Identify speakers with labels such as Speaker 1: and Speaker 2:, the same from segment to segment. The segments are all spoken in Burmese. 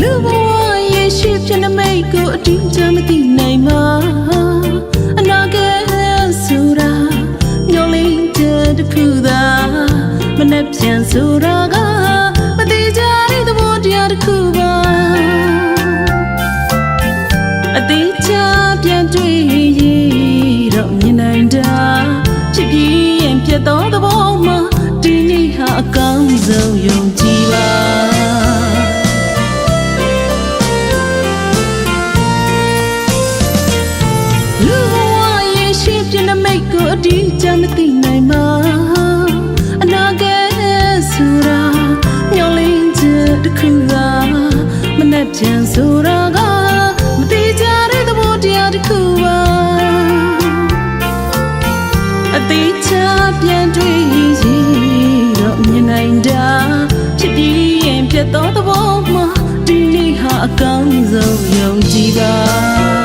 Speaker 1: လူဘဝရဲ့ရှိဖြစ်နေမိတ်ကိုအတိအကျမသိနိုင်ပါအနာဂတ်ဆိုတာညှို့လေးတဲ့တစ်ခုသာမနှက်ပြန်ဆိုတာကမတိကြတဲ့သဘောတရားတစ်ခုပါအသေးချပြန်တွေ့ရတော့မြင်နိုင်တာဖြစ်ပြီးရင်ပြတ်သောသဘောမှာဒီနေ့ဟာအကောင်းဆုံးယုံကြည်ပါ ပြနေမိတ်ကိုအတိအကျမသိနိုင်ပါအနာဂတ်ဆိုတာမျောလင်းချက်တစ်ခုသာမနှက်ပြန်ဆိုတာကမတိကြတဲ့သဘောတရားတစ်ခုပါအသေးချပြန်တွေ့ရင်တော့မြင်နိုင်တာဖြစ်ပြီးရင်ပြတ်သောသဘောမှာဒီနေ့ဟာအကောင်းဆုံးယုံကြည်ပါ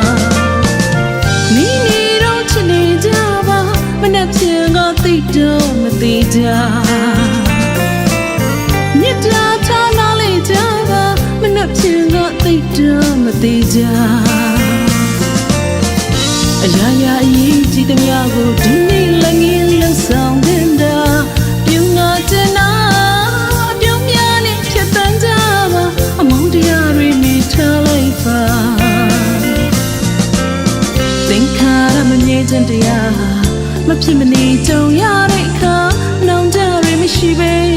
Speaker 1: သိကြမြစ်တာထားနာလေကြပါမနှက်ဖြန်ကသိတော့မသိကြအရာရာအရေးကြီးသမျှကိုဒီနေ့လည်းငင်းလန်းဆောင်တဲ့တာပြုံးငါတင်နာပြုံးများနဲ့ဖြစ်တန်ကြပါအမောင်တရားတွေနေထားလိုက်ပါသင်္ခါရမငြိမ်းချမ်းတရားမဖြစ်မနေကြုံရတဲ့အခါ နောင်